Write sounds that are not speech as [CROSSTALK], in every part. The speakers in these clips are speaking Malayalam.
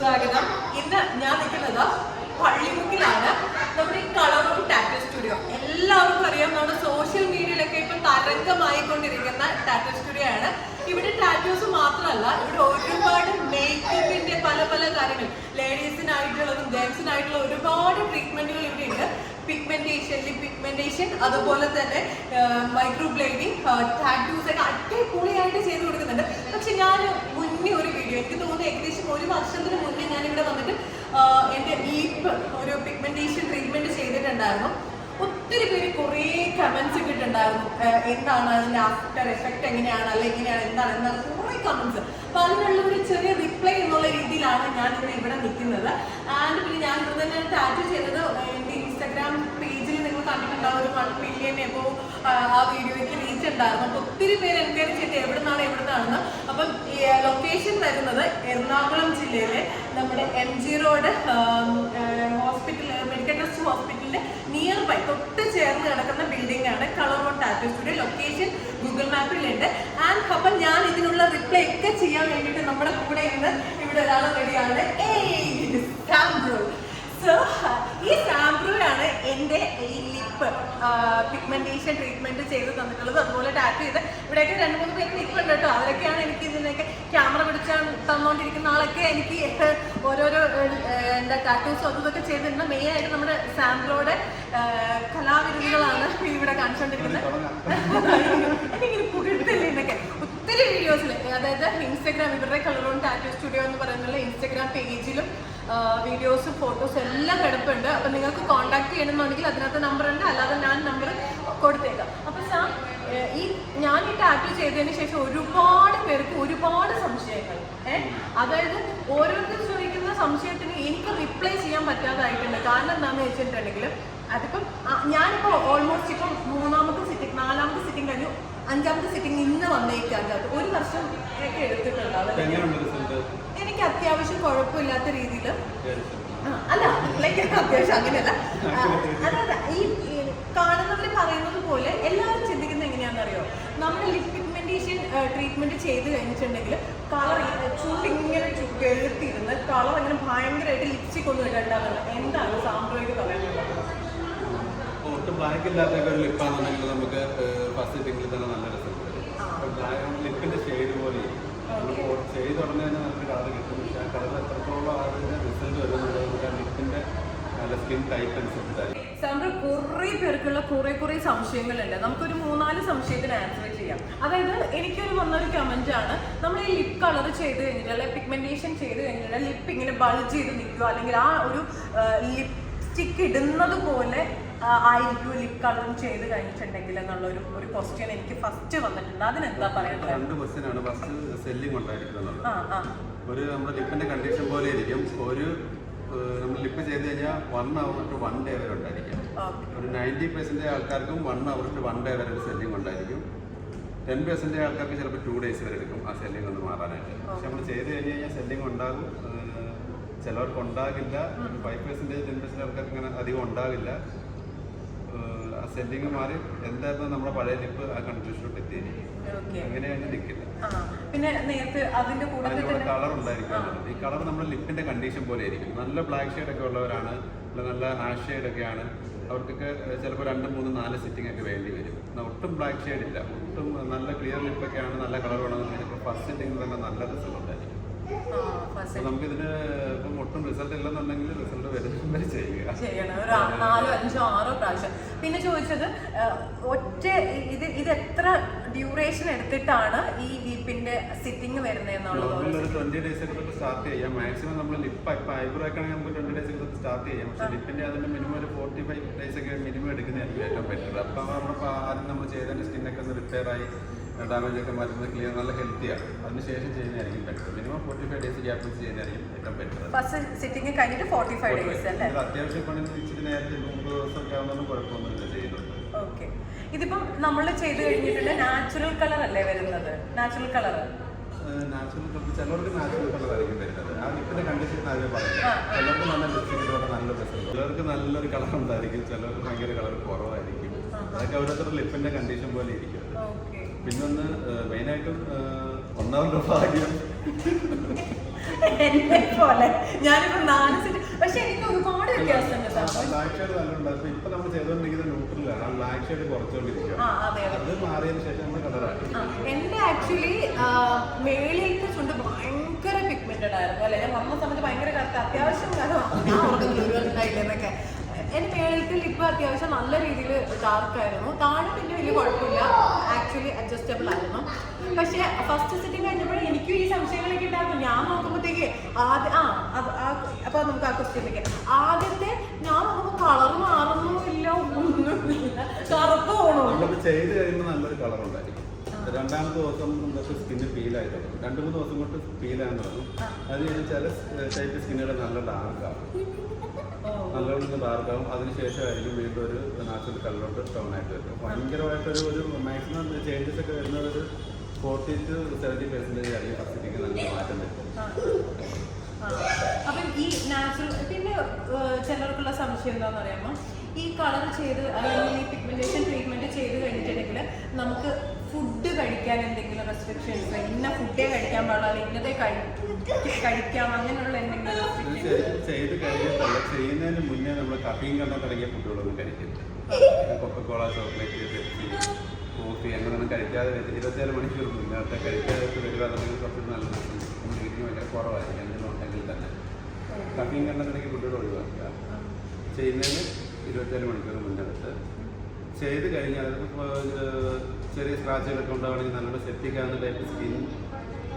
സ്വാഗതം. ഇന്ന് ഞാൻ നിൽക്കുന്നത് പള്ളിമുക്കിലാണ്. നമ്മുടെ ഈ കളറും ടാറ്റോ സ്റ്റുഡിയോ എല്ലാവർക്കും അറിയാം നമ്മുടെ സോഷ്യൽ മീഡിയയിലൊക്കെ ഇപ്പൊ തരംഗമായിക്കൊണ്ടിരിക്കുന്ന ടാറ്റോ സ്റ്റുഡിയോ ആണ്. ഇവിടെ ടാറ്റൂസ് മാത്രമല്ല ഇവിടെ ഒരുപാട് മേക്കപ്പിന്റെ പല പല കാര്യങ്ങൾ. ലേഡീസിനായിട്ടുള്ളതും ജെൻസിനായിട്ടുള്ള ഒരുപാട് ട്രീറ്റ്മെന്റുകൾ ഇവിടെ ഉണ്ട്. പിഗ്മെന്റേഷൻ പിഗ്മെന്റേഷൻ അതുപോലെ തന്നെ മൈക്രോ ബ്ലേഡിങ് ടാറ്റൂസ് ഒക്കെ അടിപൊളിയായിട്ട് ചെയ്ത് കൊടുക്കുന്നുണ്ട്. പക്ഷെ ഞാൻ മുന്നേ ഒരു വീഡിയോ എനിക്ക് തോന്നുന്നു ഏകദേശം ഒരു വർഷത്തിന് മുന്നേ ഞാൻ ഇവിടെ വന്നിട്ട് എന്റെ ലീപ്പ് ഒരു പിഗ്മെന്റേഷൻ ട്രീറ്റ്മെന്റ് ചെയ്തിട്ടുണ്ടായിരുന്നു. ഒത്തിരി പേര് കുറേ കമൻസ് ഇട്ടിട്ടുണ്ടായിരുന്നു. എന്താണ് അതിന്റെ ആഫ്റ്റർ എഫക്റ്റ് എങ്ങനെയാണ് അല്ലെ എങ്ങനെയാണ് എന്താണ് എന്താണ് കുറേ കമൻസ് അപ്പൊ അതിനുള്ള ഒരു ചെറിയ റിപ്ലൈ എന്നുള്ള രീതിയിലാണ് ഞാൻ ഇന്ന് ഇവിടെ നിൽക്കുന്നത്. ആൻഡ് പിന്നെ ഞാൻ ഇവിടെ തന്നെ ടാറ്റു ചെയ്തത് എന്റെ ഇൻസ്റ്റാഗ്രാം പേജിൽ നിങ്ങൾ കണ്ടിട്ടുണ്ടാവും ഒരു വൺ മില്യൺ എബോ ആ വീഡിയോയ്ക്ക് റീച്ച് ഉണ്ടായിരുന്നു. അപ്പോൾ ഒത്തിരി പേര് എൻക്വയറി ചെയ്ത് എവിടുന്നാണ് എവിടുന്നാണെന്ന്. അപ്പം ലൊക്കേഷൻ വരുന്നത് എറണാകുളം ജില്ലയിലെ നമ്മുടെ M G road hospital medical trust ഹോസ്പിറ്റലിന്റെ നിയർ ബൈ തൊട്ട് ചേർന്ന് കിടക്കുന്ന ബിൽഡിംഗ് ആണ് colour on tattoo location Google മാപ്പിലുണ്ട് and അപ്പം ഞാൻ ഇതിനുള്ള റിപ്ലൈ ഒക്കെ ചെയ്യാൻ വേണ്ടിയിട്ട് നമ്മുടെ കൂടെ ഇന്ന് ഇവിടെ ഒരാൾ റെഡിയാണ് ഏയ് സാംബ്രോ സോ ഈ സാംബ്രൂയാണ് എന്റെ ഈ ലിപ്പ് പിഗ്മെന്റേഷൻ ട്രീറ്റ്മെന്റ് ചെയ്ത് തന്നിട്ടുള്ളത് അതുപോലെ ടാപ്പ് ചെയ്ത്. ഇവിടെയൊക്കെ രണ്ട് മൂന്ന് പേര് നിൽക്കുന്നുണ്ട് കേട്ടോ. അവരൊക്കെയാണ് എനിക്ക് ഇതിനൊക്കെ ക്യാമറ പിടിച്ച തന്നുകൊണ്ടിരിക്കുന്ന ആളൊക്കെ എനിക്ക് ഓരോരോ എന്താ ടാറ്റൂസും അതും ഇതൊക്കെ ചെയ്തിട്ടുണ്ട് മെയിൻ ആയിട്ട് നമ്മുടെ സാമ്പിളോടെ കലാവിരുന്നുകളാണ് ഇവിടെ കാണിച്ചുകൊണ്ടിരിക്കുന്നത് [LAUGHS] എനിക്കിങ്ങനെ പുകഴ്ത്തില്ല എന്നൊക്കെ ഒത്തിരി വീഡിയോസിൽ അതായത് ഇൻസ്റ്റഗ്രാം ഇവരുടെ കളറോൺ ടാറ്റോ സ്റ്റുഡിയോ എന്ന് പറയുന്നുള്ള ഇൻസ്റ്റഗ്രാം പേജിലും വീഡിയോസും ഫോട്ടോസും എല്ലാം കിടപ്പുണ്ട്. അപ്പൊ നിങ്ങൾക്ക് കോൺടാക്ട് ചെയ്യണമെന്നുണ്ടെങ്കിൽ അതിനകത്ത് നമ്പർ ഉണ്ട്. അല്ലാതെ ഞാൻ നമ്പർ കൊടുത്തേക്കാം. അപ്പൊ സാർ ഈ ഞാൻ ഈ ടാറ്റു ചെയ്തതിന് ശേഷം ഒരുപാട് പേർക്ക് ഒരുപാട് സംശയങ്ങൾ. അതായത് ഓരോരുത്തരും ചോദിക്കുന്ന സംശയത്തിന് എനിക്ക് റിപ്ലൈ ചെയ്യാൻ പറ്റാതായിട്ടുണ്ട്. കാരണം എന്താണെന്ന് വെച്ചിട്ടുണ്ടെങ്കിൽ അതിപ്പം ഞാനിപ്പോൾ ഓൾമോസ്റ്റ് ഇപ്പം മൂന്നാമത്തെ സിറ്റിംഗ് നാലാമത്തെ സിറ്റിംഗ് കഴിഞ്ഞു. അഞ്ചാമത്തെ സിറ്റിംഗ് ഇന്ന് വന്നേക്കാം ഒരു വർഷം ഒക്കെ എടുത്തിട്ടുണ്ട്. അതല്ലേ എനിക്ക് അത്യാവശ്യം കുഴപ്പമില്ലാത്ത രീതിയിൽ അല്ല ലൈക്ക് അത്യാവശ്യം അങ്ങനെയല്ല. അതായത് ഈ കാണുന്നവർ പറയുന്നത് പോലെ എല്ലാവരും ചിന്തിക്കുന്നത് എങ്ങനെയാണെന്നറിയോ? നമ്മൾ ലിപ് പിഗ്മെന്റേഷൻ ട്രീറ്റ്മെന്റ് ചെയ്ത് കഴിഞ്ഞിട്ടുണ്ടെങ്കിൽ കളർ ചൂടിങ്ങനെ വെളുത്തിരുന്ന് കളർ അങ്ങനെ ഭയങ്കരമായിട്ട് ലിപ്സ്റ്റിക് ഒന്നും ഇടണ്ടാവുന്നത് എന്താണ് സാമ്പ്രദായിക പറയുന്നത്? ഒട്ടും ബ്ലാക്ക് ഇല്ലാത്ത ഒരു ലിപ്പാണെന്നുണ്ടെങ്കിൽ നമുക്ക് ഫസ്റ്റ് സിറ്റിംഗിൽ തന്നെ നല്ല റിസൾട്ട് വരും. ലിപ്പിന്റെ ഷെയ്ഡ് പോലെ. ഷെയ്ഡ് ഉടനെ തന്നെ നമുക്ക് കളർ കിട്ടും. പക്ഷേ ആ കളർ എത്രത്തോളം അതിന്റെ റിസൾട്ട് വരുന്നുള്ളത് നമുക്ക് ആ ലിപ്പിന്റെ സ്കിൻ ടൈപ്പ് അനുസരിച്ചായിരിക്കും സാമ്പ്ര കുറേ പേർക്കുള്ള കുറെ കുറെ സംശയങ്ങളുണ്ട്. നമുക്കൊരു മൂന്നാൽ സംശയത്തിന് ആൻസർ ചെയ്യാം. അതായത് എനിക്കൊരു വന്നൊരു കമന്റ് ആണ്. നമ്മൾ ഈ ലിപ് കളർ ചെയ്ത് കഴിഞ്ഞിട്ട് അല്ലെങ്കിൽ പിഗ്മെന്റേഷൻ ചെയ്ത് കഴിഞ്ഞിട്ട് ലിപ്പ് ഇങ്ങനെ ബൾജ് ചെയ്ത് നിൽക്കുക അല്ലെങ്കിൽ ആ ഒരു ലിപ്സ്റ്റിക് ഇടുന്നത് പോലെ ആയിരിക്കും ലിപ് കളറും ചെയ്ത് കഴിഞ്ഞിട്ടുണ്ടെങ്കിൽ എന്നുള്ള ഒരു ഒരു ക്വസ്റ്റ്യൻ എനിക്ക് ഫസ്റ്റ് വന്നിട്ടുണ്ട്. അതിനെന്താ പറയുന്നത്? രണ്ട് ക്വസ്റ്റ്യൻ ആണ്. ഫസ്റ്റ് സെല്ലിംഗ് ഉണ്ടായിരിക്കുന്നത് ഒരു നമ്മുടെ ലിപ്പിന്റെ കണ്ടീഷൻ പോലെ ഇരിക്കും. ഒരു നമ്മൾ ലിപ്പ് ചെയ്ത് കഴിഞ്ഞാൽ one hour to one day വരെ ഉണ്ടായിരിക്കും. ഒരു നയന്റി പെർസെന്റേജ് ആൾക്കാർക്കും one hour to one day വരെ സെല്ലിംഗ് ഉണ്ടായിരിക്കും. ടെൻ പെർസെന്റേജ് ആൾക്കാർക്ക് ചിലപ്പോൾ ടു ഡേയ്സ് വരെ എടുക്കും ആ സെല്ലിംഗ് ഒന്ന് മാറാനായിട്ട്. പക്ഷെ നമ്മൾ ചെയ്ത് കഴിഞ്ഞ് കഴിഞ്ഞാൽ സെല്ലിംഗ് ഉണ്ടാകും. ചിലവർക്ക് ഉണ്ടാകില്ല. ഫൈവ് പെർസെന്റേജ് ടെൻ പെർസെന്റ് ആൾക്കാർക്ക് ഇങ്ങനെ അധികം ഉണ്ടാകില്ല. ആ സെല്ലിങ് മാറി എന്തായിരുന്നു നമ്മുടെ പഴയ ലിപ്പ് ആ കൺട്രീസിലോട്ട് എത്തി അങ്ങനെയാണ് നിൽക്കില്ല പിന്നെ നേരത്തെ അതിന്റെ കൂടെ കളർ ഉണ്ടായിരിക്കും ഈ കളർ നമ്മുടെ ലിപ്പിന്റെ കണ്ടീഷൻ പോലെ ആയിരിക്കും. നല്ല ബ്ലാക്ക് ഷെയ്ഡ് ഒക്കെ ഉള്ളവരാണ് നല്ല ആഷ് ഷെയ്ഡ് ഒക്കെയാണ് അവർക്കൊക്കെ ചിലപ്പോൾ രണ്ട് മൂന്ന് നാല് സിറ്റിംഗ് ഒക്കെ വേണ്ടി വരും. ഒട്ടും ബ്ലാക്ക് ഷെയ്ഡ് ഇല്ല. ഒട്ടും നല്ല ക്ലിയർ ലിപ്പൊക്കെയാണ് നല്ല കളർ വേണമെന്നുണ്ടെങ്കിൽ ഫസ്റ്റ് സിറ്റിംഗ് തന്നെ നല്ല റിസൾട്ട് ഉണ്ടായിരിക്കും ആ, first അപ്പോൾ നമുക്കിതിന് ഇപ്പം ഒട്ടും റിസൾട്ട് ഇല്ലെന്നുണ്ടെങ്കിൽ റിസൾട്ട് വരുന്നവരെ [LAUGHS] ചെയ്യുക. ചെയ്യണം. ഒരു നാലോ അഞ്ചോ ആറോ പ്രാവശ്യം. പിന്നെ ചോദിച്ചത് ഒറ്റ ഇത് ഇത് എത്ര ഡ്യൂറേഷൻ എടുത്തിട്ടാണ് ഈ ലിപ്പിന്റെ സിറ്റിംഗ് വരുന്നത് എന്നുള്ളത് ട്വന്റി ഡേയ്സ് സ്റ്റാർട്ട് ചെയ്യാം. മാക്സിമം നമ്മൾ ലിപ്പ് ഇപ്പൊ ഐബ്രോ ഒക്കെ ആണെങ്കിൽ നമുക്ക് ട്വന്റി ഡേയ്സ് സ്റ്റാർട്ട് ചെയ്യാം. പക്ഷെ ലിപ്പിന്റെ അതിന്റെ മിനിമം ഒരു ഫോർട്ടി ഫൈവ് ഡേയ്സ് ഒക്കെ മിനിമം എടുക്കുന്നതായിരിക്കും ഏറ്റവും ബെറ്റർ അപ്പം നമ്മളിപ്പോൾ ആദ്യം നമ്മൾ ചെയ്തതിന്റെ സ്കിന്നൊക്കെ ഒന്ന് റിപ്പയർ ആയി. ഡാമേജ് ഒക്കെ മരുന്ന് ക്ലിയർ നല്ല ഹെൽത്തിയാണ് അതിനുശേഷം ചെയ്യുന്നതായിരിക്കും better minimum forty five days gap വെച്ച് ചെയ്യുന്നതായിരിക്കും ഏറ്റവും ബെറ്റർ ഫസ്റ്റ് സിറ്റിംഗ് കഴിഞ്ഞിട്ട് ഫോർട്ടി ഫൈവ് ഡേയ്സ് അല്ലേ? അത്യാവശ്യം പണി ഇച്ചിരി നേരത്തെ മൂന്ന് ദിവസമൊക്കെ ആവുന്നതും കുഴപ്പമൊന്നുമില്ല ചെയ്യുന്നുണ്ട്. ഓക്കെ ഇതിപ്പം നമ്മൾ ചെയ്ത് കഴിഞ്ഞിട്ടുണ്ട് നാച്ചുറൽ കളർ അല്ലേ വരുന്നത്? നാച്ചുറൽ കളർ നാച്ചുറൽ കളർ ചിലർക്ക് നാച്ചുറൽ കളർ ആയിരിക്കും വരുന്നത്. ആ ലിപ്പിന്റെ കണ്ടീഷൻ ആദ്യം ആ, ചിലർക്ക് നല്ല ലിപ്സ്റ്റിക്കിലൂടെ നല്ല ചിലർക്ക് നല്ലൊരു കളർ ഉണ്ടായിരിക്കും ചിലർക്ക് ഭയങ്കര കളർ കുറവായിരിക്കും. അതൊക്കെ ഓരോരുത്തരുടെ ലിപ്പിന്റെ കണ്ടീഷൻ പോലെ ഇരിക്കും. പിന്നെ ഒന്ന് മെയിനായിട്ടും ഒന്നാമത്തെ ഭാഗ്യം. എന്നെ പോലെ. ഞാനിപ്പോ നാല് സെറ്റ് പക്ഷെ എനിക്ക് ഒരുപാട് വ്യത്യാസമുണ്ട്. ബ്ലാക്ക് ഷെയ്ഡ് നല്ലുണ്ട് ഇപ്പൊ നമ്മൾ ചെയ്തുകൊണ്ടിരിക്കുന്നത് ന്യൂട്രലാണ് ആ ബ്ലാക്ക് ഷെയ്ഡ് കുറച്ചുകൊണ്ടിരിക്കുക അതെ മാറിയതിന് ശേഷം നമ്മൾ കളറാക്കി എന്റെ ആക്ച്വലി മേളിലത്തെ ചുണ്ട് ഭയങ്കര പിഗ്മെന്റഡ് ആയിരുന്നു. അല്ലെ? ഞാൻ വന്ന സമയത്ത് ഭയങ്കര കറുത്ത അത്യാവശ്യം കാരണം എന്റെ മേളിലത്തെ ലിപ്പ് അത്യാവശ്യം നല്ല രീതിയിൽ ഡാർക്ക് ആയിരുന്നു. താഴെ പിന്നെ വലിയ കുഴപ്പമില്ല. ആക്ച്വലി അഡ്ജസ്റ്റബിൾ ആയിരുന്നു. പക്ഷെ ഫസ്റ്റ് സിറ്റിംഗ് കഴിഞ്ഞപ്പോൾ എനിക്കും ഈ സംശയങ്ങളൊക്കെ ഉണ്ടായിരുന്നു. ഞാൻ നോക്കുമ്പോഴത്തേക്ക് ആദ്യം ആ അപ്പൊ നമുക്ക് ആ ക്വസ്റ്റ്യനിലേക്ക് ആദ്യത്തെ ഞാൻ നോക്കുമ്പോൾ കളർ മാറുന്നുമില്ല ഒന്നുമില്ല. കറുപ്പ് പോകണോ ചെയ്ത് കഴിയുമ്പോൾ നല്ലൊരു കളർ ഉണ്ടായിരിക്കും. രണ്ടാമത്തെ ദിവസം നമുക്ക് സ്കിന്ന് ഫീൽ ആയി തുടങ്ങും രണ്ട് മൂന്ന് ദിവസം കൊണ്ട് ഫീൽ ആകാൻ തുടങ്ങും അത് കഴിഞ്ഞാൽ ചില ടൈപ്പ് സ്കിന്നുകൾ നല്ല ഡാർക്ക് ആവും. നല്ലോണം ഒന്ന് ഡാർക്കാവും അതിനുശേഷമായിരിക്കും വീണ്ടും ഒരു നാച്ചുറൽ കളറിലോട്ട് ടോൺ ആയിട്ട് വരും ഭയങ്കരമായിട്ടൊരു ഒരു മാക്സിമം ചേഞ്ചസ് ഒക്കെ വരുന്നത് ഒരു ഫോർട്ടി ടു സെവന്റി പെർസെന്റേജ് ആയിരിക്കും ഫസ്റ്റിലേക്ക് നല്ല മാറ്റം വരും. അപ്പം ഈ നാച്ചുറൽ പിന്നെ ചിലർക്കുള്ള സംശയം എന്താണെന്ന് പറയുമ്പോൾ ഈ കളർ ചെയ്ത് അല്ലെങ്കിൽ ഈ പിഗ്മെന്റേഷൻ ട്രീറ്റ്മെന്റ് ചെയ്ത് കഴിഞ്ഞിട്ടുണ്ടെങ്കിൽ നമുക്ക് ഫുഡ് കഴിക്കാൻ എന്തെങ്കിലും റെസ്ട്രിക്ഷൻസ് ഇന്ന ഫുഡേ കഴിക്കാൻ പാടില്ല അല്ലെങ്കിൽ ഇന്നതേ കഴി- കഴിക്കാം അങ്ങനെയുള്ള എന്തെങ്കിലും ചെയ്ത് കഴിഞ്ഞിട്ടല്ല ചെയ്യുന്നതിന് മുന്നേ നമ്മൾ കഫീൻ കണ്ട തുടങ്ങിയ ഫുഡുകളൊന്നും കഴിക്കരുത് കൊക്കക്കോള ചോക്ലേറ്റ് പെപ്സി കോഫി അങ്ങനെയൊന്നും കഴിക്കാതെ മണിക്കൂർ കഴിക്കാതെ കുറച്ച് ഭയങ്കര കുറവായിരിക്കും എന്തെങ്കിലും ഉണ്ടെങ്കിൽ തന്നെ. കഫീൻ കണ്ട തുടങ്ങിയ ഫുഡുകൾ ഒഴിവാക്കുക. ചെയ്യുന്നതിന് ഇരുപത്തിയേഴ് മണിക്കൂർ ചെയ്ത് കഴിഞ്ഞാൽ ചെറിയ സ്ക്രാച്ചുകളൊക്കെ ഉണ്ടാവുകയാണെങ്കിൽ നല്ലോണം സെറ്റിക്കാവുന്ന ടൈപ്പ് സ്കിൻ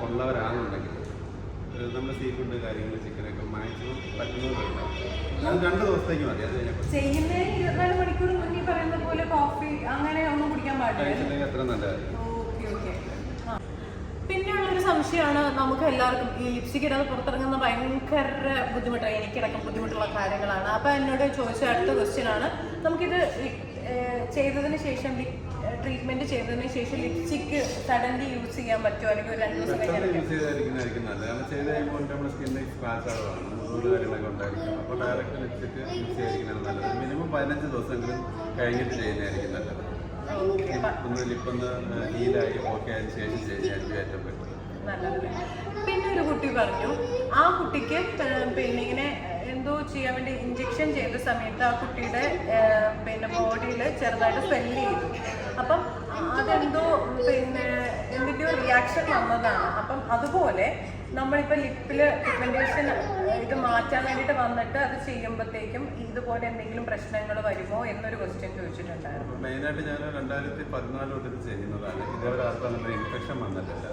ഉള്ളവരാണെന്നുണ്ടെങ്കിൽ നമ്മൾ സീ ഫുഡ് കാര്യങ്ങൾ ചിക്കനൊക്കെ മാക്സിമം പറ്റുന്നവരുണ്ടാവും അത് രണ്ട് ദിവസത്തേക്ക് മതി അത് ഇരുപത്തിനാല് മണിക്കൂർ മുന്നേ ഈ പറയുന്ന പോലെ കോഫി അങ്ങനെ ഒന്നും കുടിക്കാൻ പാടില്ല കഴിച്ചിട്ടുണ്ടെങ്കിൽ അത്ര നല്ലതായിരിക്കും. പിന്നെയുള്ളൊരു സംശയമാണ് നമുക്ക് എല്ലാവർക്കും ഈ ലിപ്സ്റ്റിക് ഇടാതെ പുറത്തിറങ്ങുന്ന ഭയങ്കര ബുദ്ധിമുട്ടാണ് എനിക്കിടക്കം ബുദ്ധിമുട്ടുള്ള കാര്യങ്ങളാണ്. അപ്പൊ എന്നോട് ചോദിച്ച അടുത്ത ക്വസ്റ്റ്യൻ ആണ്. നമുക്കിത് ചെയ്തതിന് ശേഷം ട്രീറ്റ്മെന്റ് ചെയ്തതിന് ശേഷം ലിപ്സ്റ്റിക് സഡൻലി യൂസ് ചെയ്യാൻ പറ്റുമോ? അല്ലെങ്കിൽ ഒരു രണ്ട് ദിവസം പെട്ടെന്ന് യൂസ് ചെയ്തായിരിക്കുന്നതായിരിക്കും നല്ലത്. കാരണം ചെയ്ത് കഴിയുമ്പോൾ നമ്മുടെ സ്കിന്നിൽ സ്ക്രാച്ച് ആവുകയാണ്. നൂൽ കാര്യങ്ങളൊക്കെ ഉണ്ടായിരിക്കും. അപ്പോൾ ഡയറക്റ്റ് യൂസ് നല്ലത്. മിനിമം പതിനഞ്ച് ദിവസമെങ്കിലും കഴിഞ്ഞിട്ട് ചെയ്യുന്നതായിരിക്കും നല്ലത്. ഓക്കെ ഒന്ന് ലിപ്പൊന്ന് ഹീലായി ഓക്കെ ആയതിനു ശേഷം ചെയ്യുന്നതായിരിക്കും ഏറ്റവും ബെറ്റർ പിന്നെ ഒരു കുട്ടി പറഞ്ഞു ആ കുട്ടിക്ക് പിന്നെ ഇങ്ങനെ എന്തോ ചെയ്യാൻ വേണ്ടി ഇഞ്ചെക്ഷൻ ചെയ്ത സമയത്ത് ആ കുട്ടിയുടെ പിന്നെ ബോഡിയിൽ ചെറുതായിട്ട് സ്പെല്ല് ചെയ്തു. അപ്പം അതെന്തോ പിന്നെ എന്തിന്റെയോ റിയാക്ഷൻ വന്നതാണ്. അപ്പം അതുപോലെ നമ്മളിപ്പോൾ ലിപ്പിൽ പിഗ്മെന്റേഷൻ ഇത് മാറ്റാൻ വേണ്ടിയിട്ട് വന്നിട്ട് അത് ചെയ്യുമ്പോഴത്തേക്കും ഇതുപോലെ എന്തെങ്കിലും പ്രശ്നങ്ങൾ വരുമോ എന്നൊരു ക്വസ്റ്റ്യൻ ചോദിച്ചിട്ടുണ്ടായിരുന്നു. മെയിനായിട്ട് ഞാൻ രണ്ടായിരത്തി പതിനാല് തൊട്ട് ഇത് ചെയ്യുന്നതാണ്. ഇതേവരെ ആർക്കും ഇൻഫെക്ഷൻ വന്നിട്ടില്ല.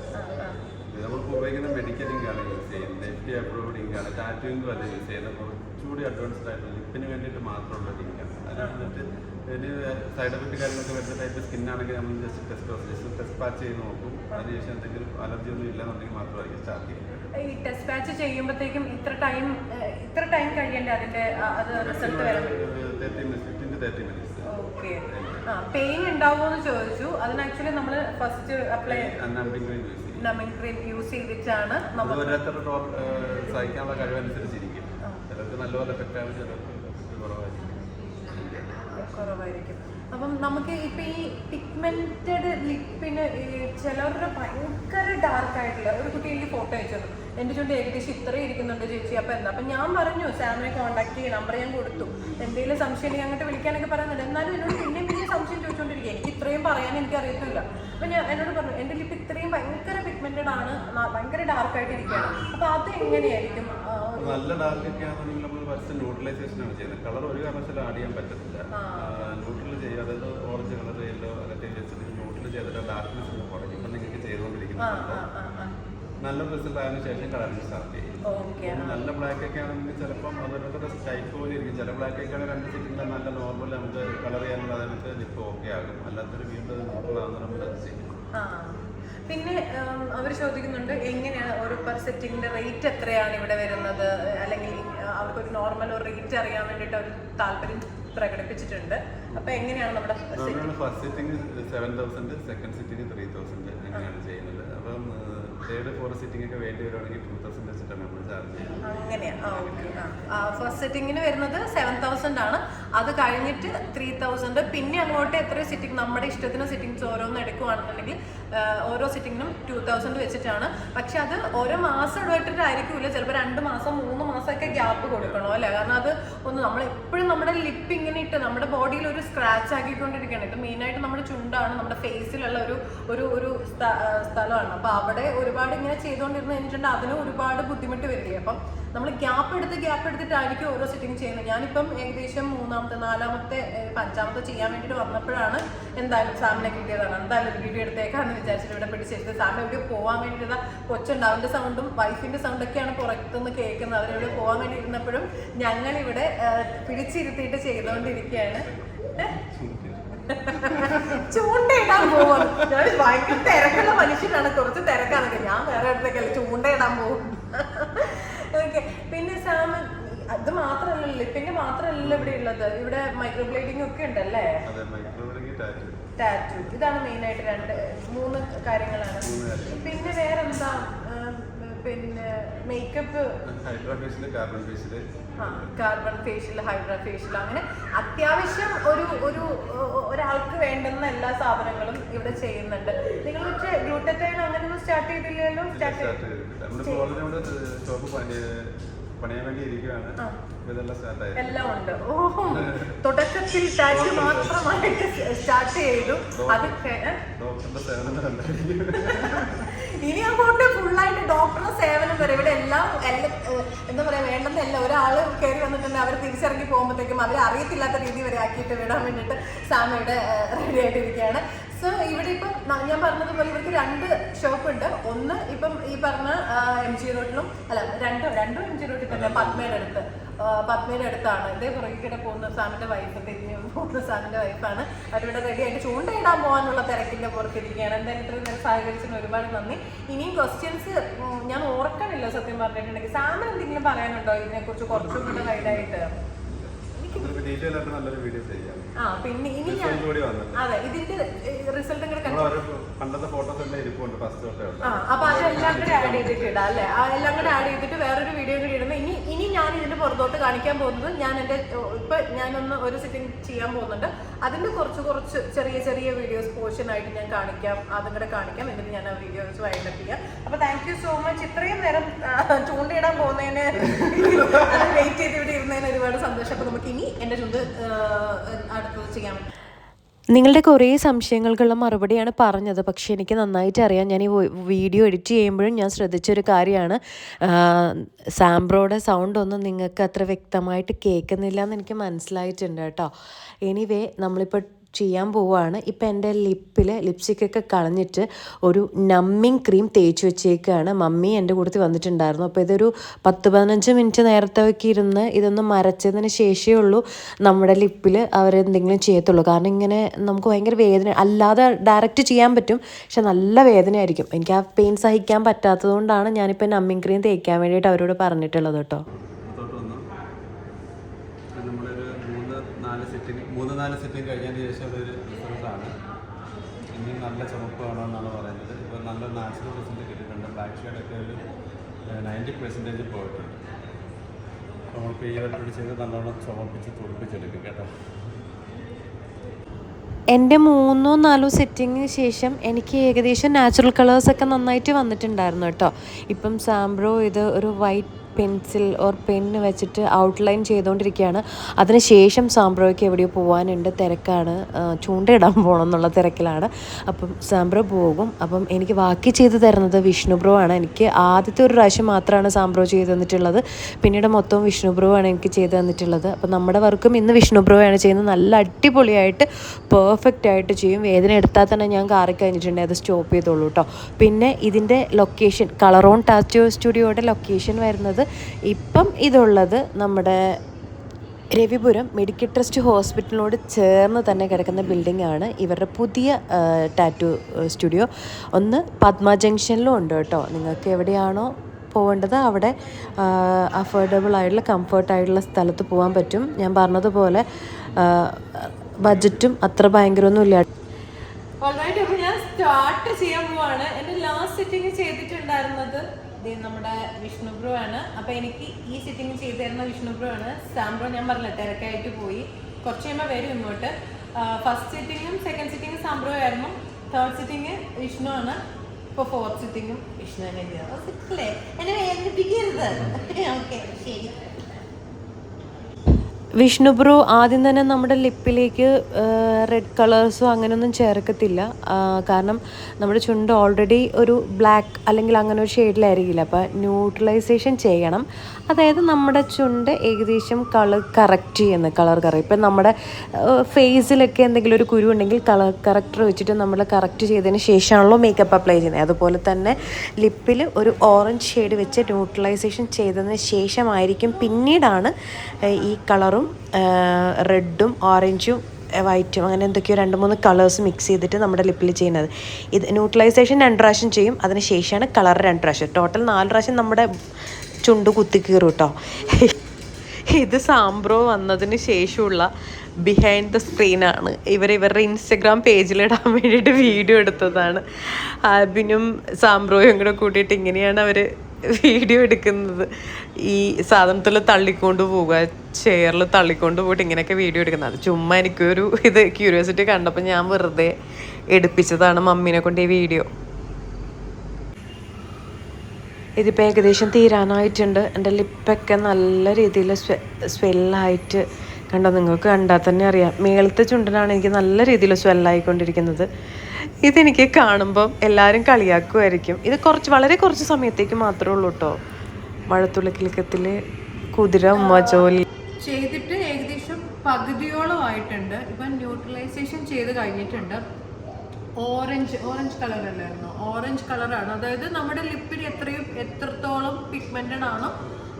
ഇത് നമ്മളിപ്പോൾ ഉപയോഗിക്കുന്ന മെഡിക്കൽ ഇങ്കാണ് യൂസ് ചെയ്യുന്നത് എഫ് ഡി അപ്രൂവ്ഡ് ഇങ്കാണ് ടാറ്റുവിംഗും അല്ല യൂസ് ചെയ്യുന്നത് കുറച്ചുകൂടി അഡ്വാൻസ്ഡ് ആയിട്ടുള്ള ലിപ്പിന് വേണ്ടിയിട്ട് മാത്രമുള്ള ഇങ്കാണ് അതിനകത്ത് ഒരു സൈഡ് എഫക്റ്റ് കാര്യങ്ങളൊക്കെ വരുന്ന ടൈപ്പ് സ്കിന്നാണെങ്കിൽ നമ്മൾ just test just test patch ചെയ്ത് നോക്കും. അതിനുശേഷം എന്തെങ്കിലും അലർജി ഒന്നും ഇല്ലെന്നുണ്ടെങ്കിൽ മാത്രമായിരിക്കും സ്റ്റാർട്ട് ചെയ്യുന്നത്. ഈ ടെസ്റ്റ് പാച്ച് ചെയ്യുമ്പോഴത്തേക്കും ഇത്ര ടൈം ഇത്ര ടൈം കഴിയണ്ടേ അതിന്റെ അത് റിസൾട്ട് വരാൻ? Thirty minutes fifteen to thirty minutes okay pain ഉണ്ടാവുമോ എന്ന് ചോദിച്ചു. അതിന് ആക്ച്വലി നമ്മൾ ഫസ്റ്റ് അപ്ലൈ യൂസ് നമിൻ ക്രീം യൂസ് ചെയ്തിട്ടാണ് നമ്മൾ ഓരോരുത്തരുടെ ടോ- ഏഹ് സഹിക്കാനുള്ള കഴിവനുസരിച്ചിരിക്കും. ചിലർക്ക് നല്ലപോലെ എഫക്റ്റ് ആവും ചിലർക്ക് കുറവായിരിക്കും. അപ്പം നമുക്ക് ഇപ്പൊ ഈ പിഗ്മെന്റഡ് ലിപ്പിന് ചിലവരുടെ ഭയങ്കര ഡാർക്ക് ആയിട്ടുള്ള ഒരു കുട്ടി എനിക്ക് ഫോട്ടോ അയച്ചു തന്നു എന്റെ ചുണ്ട് ഏകദേശം ഇത്രയും ഇരിക്കുന്നുണ്ട് ചേച്ചി അപ്പൊ എന്താ അപ്പൊ ഞാൻ പറഞ്ഞു സാമിനെ കോൺടാക്ട് ചെയ്യാൻ നമ്പർ ഞാൻ കൊടുത്തു. എന്തെങ്കിലും സംശയം ഉണ്ടെങ്കിൽ അങ്ങോട്ട് വിളിക്കാനൊക്കെ പറയുന്നുണ്ട് എന്നാലും എന്നോട് പിന്നെയും സംശയം ചോദിച്ചുകൊണ്ടിരിക്കുക എനിക്ക് ഇത്രയും പറയാൻ എനിക്ക് അറിയത്തില്ല. അപ്പൊ ഞാൻ എന്നോട് പറഞ്ഞു എന്റെ ലിപ്പ് ഇത്രയും ഭയങ്കര പിഗ്മെന്റഡ് ആണ് ഭയങ്കര ഡാർക്ക് ആയിട്ട് ഇരിക്കുകയാണ്. അപ്പൊ അത് എങ്ങനെയായിരിക്കും? നല്ല ഡാർക്ക് ഒക്കെ ആണെന്നുണ്ടെങ്കിൽ നമ്മൾ ഫസ്റ്റ് ന്യൂട്രലൈസേഷൻ ആണ് ചെയ്യുന്നത്. കളർ ഒരു കാരണവശാലും ആഡ് ചെയ്യാൻ പറ്റത്തില്ല. ന്യൂട്രൽ ചെയ്യുക അതായത് ഓറഞ്ച് കളർ യെല്ലോ അതൊക്കെ വെച്ചിട്ട് ന്യൂട്രൽ ചെയ്തിട്ട് ഡാർക്ക്നെസ് കുറയും. ഇപ്പം നിങ്ങൾക്ക് ചെയ്തുകൊണ്ടിരിക്കുന്നത് നല്ല റിസൾട്ട് ആയതിനു ശേഷം കളറിങ് സ്റ്റാർട്ട് ചെയ്യും. നല്ല ബ്ലാക്ക് ഒക്കെ ആണെങ്കിൽ ചിലപ്പം ഓരോരുത്തരുടെ ടൈപ്പ് പോലെ ഇരിക്കും. ചില ബ്ലാക്ക് ഒക്കെ ആണെങ്കിൽ രണ്ട് സീറ്റിന്റെ നല്ല നോർമൽ നമുക്ക് കളർ ചെയ്യാനുള്ള അതിനകത്ത് ലിപ്പ് ഓക്കെ ആകും. അല്ലാത്തൊരു വീണ്ടും നോർമൽ ആകുന്ന നമ്മൾ ചെയ്യും. പിന്നെ അവർ ചോദിക്കുന്നുണ്ട് എങ്ങനെയാണ് ഒരു പെർ സെറ്റിങ്ങിന്റെ റേറ്റ് എത്രയാണ് ഇവിടെ വരുന്നത്? അല്ലെങ്കിൽ അവർക്ക് ഒരു നോർമൽ ഒരു റേറ്റ് അറിയാൻ വേണ്ടിട്ട് ഒരു താല്പര്യം പ്രകടിപ്പിച്ചിട്ടുണ്ട്. അപ്പൊ എങ്ങനെയാണ് നമ്മുടെ first setting seven thousand second sitting three thousand അങ്ങനെയാണ് ചെയ്യുന്നത്. അപ്പം തേർഡ് ഫോർത്ത് ഒക്കെ വേണ്ടി വരുവാണെങ്കിൽ ടൂ തൗസൻഡ് വെച്ചിട്ടാണ് നമ്മൾ ചാർജ് ചെയ്യുന്നത്. ഫസ്റ്റ് സെറ്റിങ്ങിന് വരുന്നത് സെവൻ തൗസൻഡ് ആണ്. അത് കഴിഞ്ഞിട്ട് ത്രീ തൗസൻഡ് പിന്നെ അങ്ങോട്ട് എത്ര സിറ്റിംഗ് നമ്മുടെ ഇഷ്ടത്തിന് സിറ്റിംഗ്സ് ഓരോന്ന് എടുക്കുവാണെന്നുണ്ടെങ്കിൽ ഓരോ സിറ്റിങ്ങിനും ടു തൗസൻഡ് വെച്ചിട്ടാണ്. പക്ഷെ അത് ഓരോ മാസം ഇടപെട്ടിട്ടായിരിക്കില്ല ചിലപ്പോൾ രണ്ട് മാസം മൂന്ന് മാസമൊക്കെ ഗ്യാപ്പ് കൊടുക്കണോ അല്ലേ? കാരണം അത് ഒന്ന് നമ്മൾ എപ്പോഴും നമ്മുടെ ലിപ്പ് ഇങ്ങനെ ഇട്ട് നമ്മുടെ ബോഡിയിൽ ഒരു സ്ക്രാച്ച് ആക്കിക്കൊണ്ടിരിക്കുകയാണ്. ഇത് മെയിനായിട്ട് നമ്മുടെ ചുണ്ടാണ് നമ്മുടെ ഫേസിലുള്ള ഒരു ഒരു ഒരു സ്ഥലമാണ്. അപ്പോൾ അവിടെ ഒരുപാട് ഇങ്ങനെ ചെയ്തുകൊണ്ടിരുന്ന് കഴിഞ്ഞിട്ടുണ്ടെങ്കിൽ അതിന് ഒരുപാട് ബുദ്ധിമുട്ട് വരില്ലേ അപ്പം നമ്മൾ ഗ്യാപ്പ് എടുത്ത് ഗ്യാപ്പ് എടുത്തിട്ടായിരിക്കും ഓരോ സിറ്റിംഗ് ചെയ്യുന്നത്. ഞാനിപ്പം ഏകദേശം മൂന്നാമത്തെ നാലാമത്തെ അഞ്ചാമത്തെ ചെയ്യാൻ വേണ്ടിയിട്ട് വന്നപ്പോഴാണ് എന്തായാലും സാമിനെ കിട്ടിയതാണ്. എന്തായാലും ഒരു വീഡിയോ എടുത്തേക്കാന്ന് വിചാരിച്ചിട്ട് ഇവിടെ പിടിച്ചെടുത്ത് സാമിന് എവിടെ പോകാൻ വേണ്ടിയിട്ട് കൊച്ചുണ്ട്. അവന്റെ സൗണ്ടും വൈഫിന്റെ സൗണ്ടൊക്കെയാണ് പുറത്തുനിന്ന് കേൾക്കുന്നത്. അവരെവിടെ പോകാൻ വേണ്ടി ഇരുന്നപ്പോഴും ഞങ്ങളിവിടെ പിടിച്ചിരുത്തിയിട്ട് ചെയ്തുകൊണ്ടിരിക്കുകയാണ്? ചൂണ്ടയിടാൻ പോകും ഞാൻ ഭയങ്കര തിരക്കുള്ള മനുഷ്യനാണ്. കുറച്ച് തിരക്കാണെങ്കിൽ ഞാൻ വേറെ ഇടത്തേക്കല്ല ചൂണ്ടയിടാൻ പോകും പിന്നെ സാം അത് മാത്രമല്ല ലിപ്പിന്റെ മാത്രമല്ല ഇവിടെ ഉള്ളത്. ഇവിടെ മൈക്രോബ്ലേഡിംഗ് ഒക്കെ ഉണ്ടല്ലേ? ടാറ്റു ഇതാണ് മെയിൻ ആയിട്ട് രണ്ട് മൂന്ന് കാര്യങ്ങളാണ്. പിന്നെ വേറെന്താ? എന്താ പിന്നെ makeup carbon facial carbon facial hydra facial അങ്ങനെ അത്യാവശ്യം ഒരു ഒരു ഒരാൾക്ക് വേണ്ടുന്ന എല്ലാ സാധനങ്ങളും ഇവിടെ ചെയ്യുന്നുണ്ട്. നിങ്ങൾ ഗ്ലൂട്ടത്തേൽ അങ്ങനെ ഒന്നും സ്റ്റാർട്ട് ചെയ്തില്ലല്ലോ? സ്റ്റാർട്ട് സ്റ്റാർട്ട് പണിയാൻ വേണ്ടി ഇരിക്കുകയാണ് ഇതെല്ലാം സ്റ്റാർട്ട് ആയി. എല്ലാം ഉണ്ട്. ഓ തുടക്കത്തിൽ ടാറ്റു മാത്രമായിട്ട് സ്റ്റാർട്ട് ചെയ്തു. അത്? ഡോക്ടറിന്റെ സേവനം [LAUGHS] ഇനി അങ്ങോട്ട് ഫുള്ളായിട്ട് ഡോക്ടറുടെ സേവനം വരെ. ഇവിടെ എല്ലാം എന്താ പറയാ വേണ്ടെന്നല്ല ഒരാൾ കയറി വന്നിട്ടുണ്ട് അവർ തിരിച്ചിറങ്ങി പോകുമ്പോഴത്തേക്കും അവരെ അറിയത്തില്ലാത്ത രീതി വരെ ആക്കിയിട്ട് വിടാൻ വേണ്ടിട്ട് സാമയുടെ റെഡി ആയിട്ടിരിക്കുകയാണ്. സോ ഇവിടെ ഇപ്പം ഞാൻ പറഞ്ഞതുപോലെ ഇവർക്ക് രണ്ട് ഷോപ്പ് ഉണ്ട്. ഒന്ന് ഇപ്പം ഈ പറഞ്ഞ എം ജി റോഡിലും അല്ല രണ്ടോ രണ്ടോ എം ജി റോഡിൽ തന്നെ പത്മയുടെ അടുത്ത്. പത്മയുടെ അടുത്താണ്. ഇതേ പുറകിടെ പോകുന്ന സാമിന്റെ വൈഫ് തിരിഞ്ഞു പോകുന്ന സാമിന്റെ വൈഫാണ് അവരിവിടെ റെഡി ആയിട്ട് ചൂണ്ടയിടാൻ പോകാനുള്ള തിരക്കിന്റെ പുറത്തിരിക്കുകയാണ് എന്തായാലും ഇത്രയും നേരം സഹകരിച്ചതിന് ഒരുപാട് നന്ദി. ഇനിയും ക്വസ്റ്റ്യൻസ് ഞാൻ ഓർക്കണില്ല സത്യം പറഞ്ഞിട്ടുണ്ടെങ്കിൽ. സാമിന് എന്തെങ്കിലും പറയാനുണ്ടോ? ഇതിനെക്കുറിച്ച് കുറച്ചും കൂടെ ഗൈഡായിട്ട് ഡീറ്റെയിൽ ആയിട്ട് നല്ലൊരു വീഡിയോ ചെയ്യാം. ആ പിന്നെ ഇനി ഞാൻ കൂടി അതെ ഇതിന്റെ റിസൾട്ടും കൂടെ പണ്ടത്തെ ഫോട്ടോസ് എല്ലാം ഇരിപ്പുണ്ട് ഫസ്റ്റ് തൊട്ടേ ആ അപ്പൊ അതെല്ലാം കൂടെ ആഡ് ചെയ്തിട്ട് ഇടാം അല്ലേ? ആ എല്ലാം കൂടെ ആഡ് ചെയ്തിട്ട് വേറൊരു വീഡിയോ കൂടി ഇടുന്നു ഇനി ഇനി ഞാൻ ഇതിന്റെ പുറത്തോട്ട് കാണിക്കാൻ പോകുന്നത് ഞാൻ എന്റെ ഇപ്പൊ ഞാനൊന്ന് ഒരു സിറ്റിംഗ് ചെയ്യാൻ പോകുന്നുണ്ട്. അതിന്റെ കുറച്ച് കുറച്ച് ചെറിയ ചെറിയ വീഡിയോസ് പോർഷൻ ആയിട്ട് ഞാൻ കാണിക്കാം. അതും കൂടെ കാണിക്കാം. എന്നിട്ട് ഞാൻ ആ വീഡിയോസ് വൈൻഡപ്പ് ചെയ്യാം. അപ്പൊ താങ്ക് യു സോ മച്ച് ഇത്രയും നേരം ചൂണ്ടയിടാൻ പോകുന്നതിന് വെയിറ്റ് ചെയ്ത് ഇവിടെ ഇരുന്നതിന് ഒരുപാട് സന്തോഷം. അപ്പൊ നമുക്ക് ഇനി എന്റെ ആ, അടുത്തത് ചെയ്യാൻ നിങ്ങളുടെ കുറേ സംശയങ്ങൾക്കുള്ള മറുപടിയാണ് പറഞ്ഞത്. പക്ഷേ എനിക്ക് നന്നായിട്ട് അറിയാം. ഞാൻ ഈ വീഡിയോ എഡിറ്റ് ചെയ്യുമ്പോഴും ഞാൻ ശ്രദ്ധിച്ചൊരു കാര്യമാണ്. സാംബ്രോയുടെ സൗണ്ട് ഒന്നും നിങ്ങൾക്ക് അത്ര വ്യക്തമായിട്ട് കേൾക്കുന്നില്ല എന്ന് എനിക്ക് മനസ്സിലായിട്ടുണ്ട് കേട്ടോ. എനിവേ നമ്മളിപ്പോൾ ചെയ്യാൻ പോവുകയാണ് ഇപ്പം എന്റെ ലിപ്പിൽ ലിപ്സ്റ്റിക്കൊക്കെ കളഞ്ഞിട്ട് ഒരു നമ്മിങ് ക്രീം തേച്ച് വെച്ചേക്കാണ്. മമ്മി എന്റെ കൂട്ടത്തിൽ വന്നിട്ടുണ്ടായിരുന്നു. അപ്പോൾ ഇതൊരു പത്ത് പതിനഞ്ച് മിനിറ്റ് നേരത്തേക്ക് ഇരുന്ന് ഇതൊന്ന് മരച്ചതിന് ശേഷമേ ഉള്ളൂ നമ്മുടെ ലിപ്പിൽ അവരെന്തെങ്കിലും ചെയ്യത്തുള്ളൂ. കാരണം ഇങ്ങനെ നമുക്ക് ഭയങ്കര വേദന അല്ലാതെ ഡയറക്റ്റ് ചെയ്യാൻ പറ്റും പക്ഷെ നല്ല വേദനയായിരിക്കും. എനിക്ക് ആ പെയിൻ സഹിക്കാൻ പറ്റാത്തത് കൊണ്ടാണ് ഞാനിപ്പോൾ നമ്മിങ് ക്രീം തേക്കാൻ വേണ്ടിയിട്ട് അവരോട് പറഞ്ഞിട്ടുള്ളത് കേട്ടോ. മൂന്ന് നാല് സെറ്റിന് മൂന്ന് നാല് സിറ്റിംഗ് കഴിഞ്ഞതിന് ശേഷം ഒരു റിസൾട്ടാണ് ഇനി നല്ല ചുമപ്പ് വേണമെന്നാണ് പറയുന്നത് ഇപ്പോൾ നല്ല നാച്ചുറൽ റിസൾട്ട് കിട്ടിയിട്ടുണ്ട് ബ്ലാക്ക് ഷെയ്ഡൊക്കെ ഒരു നയന്റി പെർസെന്റേജ് പോയിട്ടുണ്ട്. നമ്മൾ വരട്ടോട് ചെയ്ത് നല്ലോണം ചുമപ്പിച്ച് തുറപ്പിച്ചെടുക്കും കേട്ടോ. എന്റെ മൂന്നോ നാലോ സെറ്റിങ്ങിന് ശേഷം എനിക്ക് ഏകദേശം നാച്ചുറൽ കളേഴ്സൊക്കെ നന്നായിട്ട് വന്നിട്ടുണ്ടായിരുന്നു കേട്ടോ. ഇപ്പം സാമ്പ്രോ ഇത് ഒരു വൈറ്റ് പെൻസിൽ ഓർ പെന്ന് വെച്ചിട്ട് ഔട്ട്ലൈൻ ചെയ്തുകൊണ്ടിരിക്കുകയാണ്. അതിനുശേഷം സാംബ്രോയ്ക്ക് എവിടെയോ പോകാനുണ്ട് തിരക്കാണ്. ചൂണ്ടയിടാൻ പോകണം എന്നുള്ള തിരക്കിലാണ്. അപ്പം സാംബ്രോ പോകും. അപ്പം എനിക്ക് ബാക്കി ചെയ്ത് തരുന്നത് വിഷ്ണു ബ്രോ ആണ്. എനിക്ക് ആദ്യത്തെ ഒരു പ്രാവശ്യം മാത്രമാണ് സാംബ്രോ ചെയ്ത് തന്നിട്ടുള്ളത്. പിന്നീട് മൊത്തം വിഷ്ണു ബ്രോ ആണ് എനിക്ക് ചെയ്ത് തന്നിട്ടുള്ളത്. അപ്പം നമ്മുടെ വർക്കും ഇന്ന് വിഷ്ണു ബ്രോ ആണ് ചെയ്യുന്നത്. നല്ല അടിപൊളിയായിട്ട് പെർഫെക്റ്റ് ആയിട്ട് ചെയ്യും. വേദന എടുത്താൽ തന്നെ ഞാൻ കാറി കഴിഞ്ഞിട്ടുണ്ടെങ്കിൽ അത് സ്റ്റോപ്പ് ചെയ്തോളൂ കേട്ടോ പിന്നെ ഇതിന്റെ ലൊക്കേഷൻ കളറോൺ ടാറ്റോ സ്റ്റുഡിയോയുടെ ലൊക്കേഷൻ വരുന്നത് ഇപ്പം ഇതുള്ളത് നമ്മുടെ രവിപുരം മെഡിക്കൽ ട്രസ്റ്റ് ഹോസ്പിറ്റലിനോട് ചേർന്ന് തന്നെ കിടക്കുന്ന ബിൽഡിംഗ് ആണ് ഇവരുടെ പുതിയ ടാറ്റു സ്റ്റുഡിയോ. ഒന്ന് പത്മ ജംഗ്ഷനിലും ഉണ്ട് കേട്ടോ. നിങ്ങൾക്ക് എവിടെയാണോ പോകേണ്ടത് അവിടെ അഫോർഡബിൾ ആയിട്ടുള്ള കംഫർട്ട് ആയിട്ടുള്ള സ്ഥലത്ത് പോകാൻ പറ്റും. ഞാൻ പറഞ്ഞതുപോലെ ബഡ്ജറ്റും അത്ര ഭയങ്കരമൊന്നും ഇല്ല. ഓൾറൈറ്റ് അപ്പോൾ ഞാൻ സ്റ്റാർട്ട് ചെയ്യാൻ പോവാണ്. എന്റെ ലാസ്റ്റ് സെറ്റിങ് ചെയ്തിട്ടുണ്ടായിരുന്നത് നമ്മുടെ വിഷ്ണു ബ്രോ ആണ് അപ്പൊ എനിക്ക് ഈ സിറ്റിംഗ് ചെയ്തു തരുന്ന വിഷ്ണു ആണ് സാംബ്രോ ഞാൻ പറഞ്ഞില്ല തിരക്കായിട്ട് പോയി. കുറച്ച് കഴിയുമ്പോൾ വരും ഇങ്ങോട്ട്. ഫസ്റ്റ് സിറ്റിങ്ങും സെക്കൻഡ് സിറ്റിങ്ങും സാംബ്രോ ആയിരുന്നു. തേർഡ് സിറ്റിങ് വിഷ്ണു ആണ് ഇപ്പൊ ഫോർത്ത് സിറ്റിങ്ങും വിഷ്ണു തന്നെ ചെയ്യാം എന്നെ വേദനിപ്പിക്കരുത് ഓക്കെ ശരി. വിഷ്ണു ബ്രോ ആദ്യം തന്നെ നമ്മുടെ ലിപ്പിലേക്ക് റെഡ് കളേഴ്സോ അങ്ങനെയൊന്നും ചേർക്കത്തില്ല. കാരണം നമ്മുടെ ചുണ്ട് ഓൾറെഡി ഒരു ബ്ലാക്ക് അല്ലെങ്കിൽ അങ്ങനെ ഒരു ഷെയ്ഡിലായിരിക്കില്ല അപ്പോൾ ന്യൂട്രലൈസേഷൻ ചെയ്യണം. അതായത് നമ്മുടെ ചുണ്ട് ഏകദേശം കളർ കറക്റ്റ് ചെയ്യുന്ന കളർ കറ ഇപ്പം നമ്മുടെ ഫേസിലൊക്കെ എന്തെങ്കിലും ഒരു കുരു ഉണ്ടെങ്കിൽ കളർ കറക്റ്റർ വെച്ചിട്ട് നമ്മൾ കറക്റ്റ് ചെയ്തതിന് ശേഷമാണല്ലോ മേക്കപ്പ് അപ്ലൈ ചെയ്യുന്നത്. അതുപോലെ തന്നെ ലിപ്പിൽ ഒരു ഓറഞ്ച് ഷെയ്ഡ് വെച്ച് ന്യൂട്രലൈസേഷൻ ചെയ്തതിന് ശേഷമായിരിക്കും പിന്നീടാണ് ഈ കളറും റെഡും ഓറഞ്ചും വൈറ്റും അങ്ങനെ എന്തൊക്കെയോ രണ്ട് മൂന്ന് കളേഴ്സ് മിക്സ് ചെയ്തിട്ട് നമ്മുടെ ലിപ്പിൽ ചെയ്യുന്നത്. ഇത് ന്യൂട്രലൈസേഷൻ രണ്ട് പ്രാവശ്യം ചെയ്യും അതിന് ശേഷമാണ് കളർ രണ്ട് പ്രാവശ്യം. ടോട്ടൽ നാല് പ്രാവശ്യം നമ്മുടെ ചുണ്ട് കുത്തി കീറും കേട്ടോ. ഇത് സാംബ്രോ വന്നതിന് ശേഷമുള്ള ബിഹൈൻഡ് ദ സ്ക്രീനാണ് ഇവർ ഇവരുടെ ഇൻസ്റ്റഗ്രാം പേജിലിടാൻ വേണ്ടിയിട്ട് വീഡിയോ എടുത്തതാണ്. ആൽബിനും സാംബ്രോയും കൂടെ കൂട്ടിയിട്ട് ഇങ്ങനെയാണ് അവർ വീഡിയോ എടുക്കുന്നത്. ഈ സാധനത്തിൽ തള്ളിക്കൊണ്ട് പോവുക ചെയറിൽ തള്ളിക്കൊണ്ട് പോയിട്ട് ഇങ്ങനെയൊക്കെ വീഡിയോ എടുക്കുന്നത്. ചുമ്മാ എനിക്കൊരു ഇത് ക്യൂരിയോസിറ്റി കണ്ടപ്പോൾ ഞാൻ വെറുതെ എടുപ്പിച്ചതാണ് മമ്മീനെ കൊണ്ട് ഈ വീഡിയോ ഇതിപ്പോൾ ഏകദേശം തീരാനായിട്ടുണ്ട്. എന്റെ ലിപ്പൊക്കെ നല്ല രീതിയിൽ സ്വെ സ്വെല്ലായിട്ട് കണ്ടോ? നിങ്ങൾക്ക് കണ്ടാൽ തന്നെ അറിയാം. മേളത്തെ ചുണ്ടിനാണ് എനിക്ക് നല്ല രീതിയിൽ സ്വെല്ലായിക്കൊണ്ടിരിക്കുന്നത്. ഇതെനിക്ക് കാണുമ്പോൾ എല്ലാവരും കളിയാക്കുമായിരിക്കും ഇത് കുറച്ച് വളരെ കുറച്ച് സമയത്തേക്ക് മാത്രമേ ഉള്ളൂ കേട്ടോ മഴത്തുള്ളി കിലുക്കത്തിൽ കുതിര ഉമ്മ ജോലി. ചെയ്തിട്ട് ഏകദേശം പകുതിയോളം ആയിട്ടുണ്ട് ഇപ്പം ന്യൂട്രലൈസേഷൻ ചെയ്ത് കഴിഞ്ഞിട്ടുണ്ട്. ഓറഞ്ച് ഓറഞ്ച് കളർ അല്ലായിരുന്നു? ഓറഞ്ച് കളറാണ് അതായത് നമ്മുടെ ലിപ്പിൽ എത്രയും എത്രത്തോളം പിഗ്മെന്റഡ് ആണോ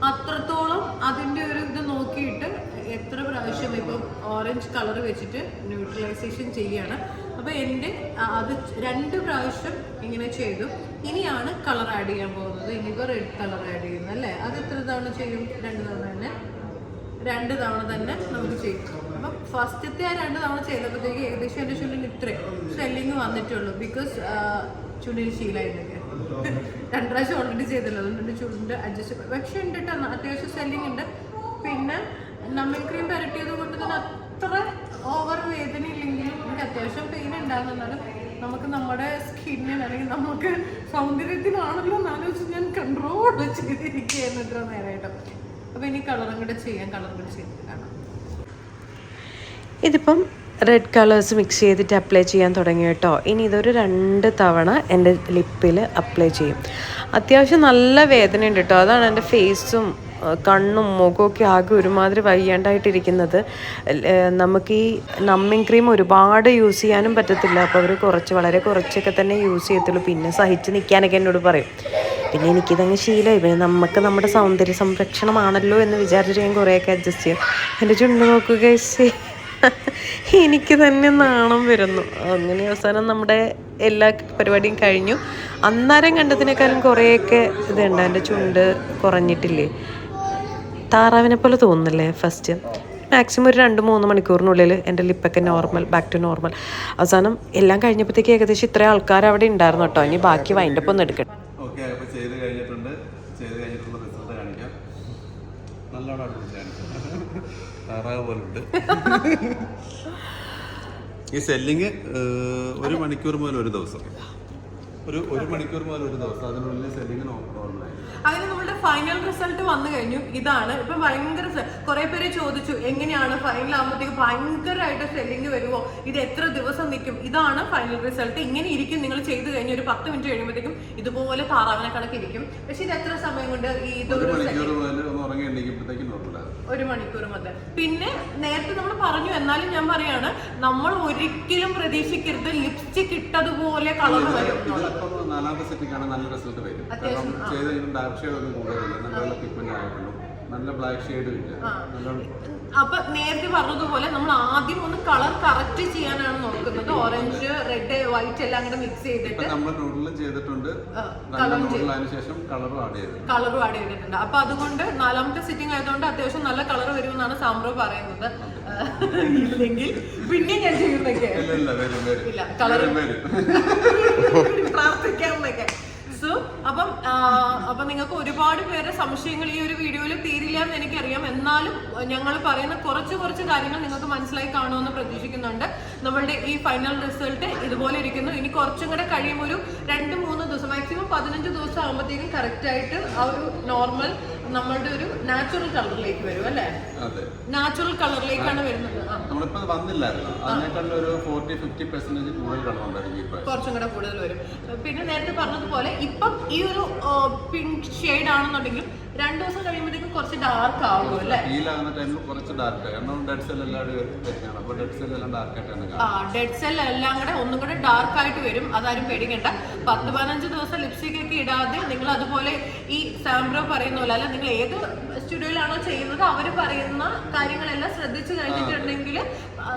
അത്രത്തോളം അതിന്റെ ഒരു ഇത് നോക്കിയിട്ട് എത്ര പ്രാവശ്യം ഇപ്പം ഓറഞ്ച് കളർ വെച്ചിട്ട് ന്യൂട്രലൈസേഷൻ ചെയ്യാണ്. അപ്പോൾ എന്റെ അത് രണ്ട് പ്രാവശ്യം ഇങ്ങനെ ചെയ്തു. ഇനിയാണ് കളർ ആഡ് ചെയ്യാൻ പോകുന്നത്. ഇനിയിപ്പോൾ റെഡ് കളർ ആഡ് ചെയ്യുന്നത് അല്ലേ? അത് എത്ര തവണ ചെയ്യും? രണ്ട് തവണ തന്നെ? രണ്ട് തവണ തന്നെ നമുക്ക് ചെയ്യും. അപ്പം ഫസ്റ്റത്തെ ആ രണ്ട് തവണ ചെയ്തപ്പോഴത്തേക്ക് ഏകദേശം എന്റെ ചുണ്ടിന് ഇത്രയും സ്വെല്ലിങ് വന്നിട്ടുള്ളൂ. ബിക്കോസ് ചുണ്ടിന് ശീലമായിട്ടൊക്കെ. രണ്ട് പ്രാവശ്യം ഓൾറെഡി ചെയ്തല്ലോ അതുകൊണ്ട് ചുണ്ട് അഡ്ജസ്റ്റ് പക്ഷെ ഉണ്ട് കേട്ടോ അത്യാവശ്യം സ്വെല്ലിങ് ഉണ്ട്. പിന്നെ നമ്മൾ ക്രീം പരട്ടിയത് കൊണ്ട് തന്നെ അത്ര ഓവർ വേദന ഇല്ലെങ്കിലും എനിക്ക് അത്യാവശ്യം പെയിൻ ഉണ്ടാകുന്നാലും നമുക്ക് നമ്മുടെ സ്കിന്നിന് അല്ലെങ്കിൽ നമുക്ക് സൗന്ദര്യത്തിനാണല്ലോ എന്നാലോചിച്ച് ഞാൻ കൺട്രോൾ ചെയ്തിരിക്കുകയായിരുന്നു ഇത്ര നേരമായിട്ട് അപ്പൊ ഇനി കളറും കൂടെ ചെയ്യാം കളറും കൂടെ ചെയ്തിട്ട് ഇതിപ്പം റെഡ് കളേഴ്സ് മിക്സ് ചെയ്തിട്ട് അപ്ലൈ ചെയ്യാൻ തുടങ്ങി കേട്ടോ. ഇനി ഇതൊരു രണ്ട് തവണ എന്റെ ലിപ്പിൽ അപ്ലൈ ചെയ്യും. അത്യാവശ്യം നല്ല വേദന ഉണ്ട് കേട്ടോ. അതാണ് എന്റെ ഫേസും കണ്ണും മുഖമൊക്കെ ആകെ ഒരുമാതിരി വയ്യാണ്ടായിട്ടിരിക്കുന്നത്. നമുക്ക് ഈ നമ്മിങ് ക്രീം ഒരുപാട് യൂസ് ചെയ്യാനും പറ്റത്തില്ല. അപ്പോൾ അവർ കുറച്ച് വളരെ കുറച്ചൊക്കെ തന്നെ യൂസ് ചെയ്യത്തുള്ളൂ. പിന്നെ സഹിച്ച് നിൽക്കാനൊക്കെ എന്നോട് പറയും. പിന്നെ എനിക്കിതങ്ങ് ശീലമായി പിന്നെ നമുക്ക് നമ്മുടെ സൗന്ദര്യ സംരക്ഷണമാണല്ലോ എന്ന് വിചാരിച്ചിട്ട് ഞാൻ കുറേയൊക്കെ അഡ്ജസ്റ്റ് ചെയ്യും എന്റെ ചുണ്ട് നോക്കുക എനിക്ക് തന്നെ നാണം വരുന്നു. അങ്ങനെ അവസാനം നമ്മുടെ എല്ലാ പരിപാടിയും കഴിഞ്ഞു. അന്നേരം കണ്ടതിനേക്കാളും കുറേയൊക്കെ ഇതുണ്ട്. എന്റെ ചുണ്ട് കുറഞ്ഞിട്ടില്ലേ? താറാവിനെ പോലെ തോന്നുന്നില്ലേ ഫസ്റ്റ് മാക്സിമം ഒരു രണ്ട് മൂന്ന് മണിക്കൂറിനുള്ളിൽ എന്റെ ലിപ്പൊക്കെ നോർമൽ ബാക്ക് ടു നോർമൽ അവസാനം എല്ലാം കഴിഞ്ഞപ്പോഴത്തേക്ക് ഏകദേശം ഇത്രയും ആൾക്കാർ അവിടെ ഉണ്ടായിരുന്നു കേട്ടോ. ഇനി ബാക്കി വൈൻഡപ്പ് ഒന്ന് എടുക്കട്ടെ ഓക്കെ അപ്പോൾ ചെയ്ത് കഴിഞ്ഞിട്ടുണ്ട് ചെയ്ത് കഴിഞ്ഞിട്ടുള്ള റിസൾട്ട് കാണിക്കാം നല്ലോണം അടുപ്പിച്ച് കാണിക്കാം താറാവ് പോലെ ഉണ്ട് [LAUGHS] ഈ സെല്ലിങ് ഒരു മണിക്കൂർ മുതൽ ഒരു ദിവസം. ഒരു ഒരു മണിക്കൂർ മുതൽ ഒരു ദിവസം. അതിനുള്ളിൽ സെല്ലിങ് അതിന് നമ്മുടെ ഫൈനൽ റിസൾട്ട് വന്നു കഴിഞ്ഞു. ഇതാണ്. ഇപ്പൊ ഭയങ്കര കുറെ പേര് ചോദിച്ചു എങ്ങനെയാണ് ഫൈനൽ ആകുമ്പോഴത്തേക്ക് ഭയങ്കരമായിട്ട് സെല്ലിങ് വരുമോ ഇത് എത്ര ദിവസം നിൽക്കും ഇതാണ് ഫൈനൽ റിസൾട്ട് ഇങ്ങനെ ഇരിക്കും. നിങ്ങൾ ചെയ്ത് കഴിഞ്ഞ ഒരു പത്ത് മിനിറ്റ് കഴിയുമ്പോഴത്തേക്കും ഇതുപോലെ താറാവിനെ കണക്കിരിക്കും. പക്ഷെ ഇത് എത്ര സമയം കൊണ്ട് ഈ ഇതൊരു ഒരു മണിക്കൂർ മുതൽ. പിന്നെ നേരത്തെ നമ്മൾ പറഞ്ഞു എന്നാലും ഞാൻ പറയാണ് നമ്മൾ ഒരിക്കലും പ്രതീക്ഷിക്കരുത് ലിപ്സ്റ്റിക് ഇട്ടതുപോലെ കളർ വരും. നാലാമത്തെ സെറ്റിക്കാണ് നല്ല റിസൾട്ട് വരും കാരണം ചെയ്ത് ഡാർക്ക് ഷെയ്ഡ് ഒന്നും കൂടുതലില്ല. നല്ല പിഗ്മെന്റ് ആയിട്ടുള്ളൂ. നല്ല ബ്ലാക്ക് ഷെയ്ഡും ഇല്ല. അപ്പൊ നേരത്തെ പറഞ്ഞതുപോലെ നമ്മൾ ആദ്യം ഒന്ന് കളർ കറക്റ്റ് ചെയ്യാനാണ് നോക്കുന്നത്. ഓറഞ്ച് റെഡ് വൈറ്റ് എല്ലാം കൂടെ മിക്സ് ചെയ്തിട്ട് നമ്മൾ നൂഡിലും ചെയ്തിട്ടുണ്ട്. ശേഷം കളറും ആഡ് കളറും ആഡ് ചെയ്തിട്ടുണ്ട്. അപ്പൊ അതുകൊണ്ട് നാലാമത്തെ സിറ്റിംഗ് ആയതുകൊണ്ട് അത്യാവശ്യം നല്ല കളർ വരുമെന്നാണ് സാമ്പ്രോ പറയുന്നത്. ഇല്ലെങ്കിൽ പിന്നെ ഞാൻ ചെയ്യുന്നൊക്കെ ഇല്ല കളർ [LAUGHS] പ്രാർത്ഥിക്കാമെന്നൊക്കെ സോ സോ അപ്പം അപ്പം നിങ്ങൾക്ക് ഒരുപാട് പേരുടെ സംശയങ്ങൾ ഈ ഒരു വീഡിയോയിൽ തീരില്ല എന്ന് എനിക്കറിയാം. എന്നാലും ഞങ്ങൾ പറയുന്ന കുറച്ച് കുറച്ച് കാര്യങ്ങൾ നിങ്ങൾക്ക് മനസ്സിലായി കാണുമെന്ന് പ്രതീക്ഷിക്കുന്നുണ്ട്. നമ്മളുടെ ഈ ഫൈനൽ റിസൾട്ട് ഇതുപോലെ ഇരിക്കുന്നു. ഇനി കുറച്ചും കൂടെ കഴിയുമ്പോൾ ഒരു രണ്ട് മൂന്ന് ദിവസം മാക്സിമം പതിനഞ്ച് ദിവസം ആകുമ്പോഴത്തേക്കും കറക്റ്റ് ആയിട്ട് ആ ഒരു നോർമൽ നമ്മളുടെ ഒരു നാച്ചുറൽ കളറിലേക്ക് വരും അല്ലേ? നാച്ചുറൽ കളറിലേക്കാണ് വരുന്നത്. നമ്മളിപ്പോ വന്നില്ലായിരുന്നു. അതിനേക്കാളും ഒരു ഫോർട്ടി ഫിഫ്റ്റി പെർസെന്റേജ് കൂടുതൽ ഇപ്പൊ കുറച്ചും കൂടെ കൂടുതൽ വരും. പിന്നെ നേരത്തെ പറഞ്ഞതുപോലെ ഇപ്പം ഈ ഒരു പിങ്ക് ഷെയ്ഡ് ആണെന്നുണ്ടെങ്കിൽ രണ്ടു ദിവസം കഴിയുമ്പോഴത്തേക്കും കുറച്ച് ഡാർക്ക് ആവും അല്ലേ? ടൈമിൽ കുറച്ച് ഡാർക്ക് കാരണം ഡെഡ് സെൽ എല്ലാം വരുന്നതാണ്. അപ്പോൾ ഡെഡ് സെൽ എല്ലാം ഡാർക്ക് ആയിട്ടാണ് ആ ഡെഡ് സെൽ എല്ലാം കൂടെ ഒന്നും കൂടെ ഡാർക്ക് ആയിട്ട് വരും. അതാരും പേടിക്കണ്ട. പത്ത് പതിനഞ്ച് ദിവസം ലിപ്സ്റ്റിക് ഒക്കെ ഇടാതെ നിങ്ങൾ അതുപോലെ ഈ സാംബ്രോ പറയുന്ന പോലെ അല്ല നിങ്ങൾ ഏത് സ്റ്റുഡിയോയിലാണോ ചെയ്യുന്നത് അവർ പറയുന്ന കാര്യങ്ങളെല്ലാം ശ്രദ്ധിച്ചു കഴിഞ്ഞിട്ടുണ്ടെങ്കിൽ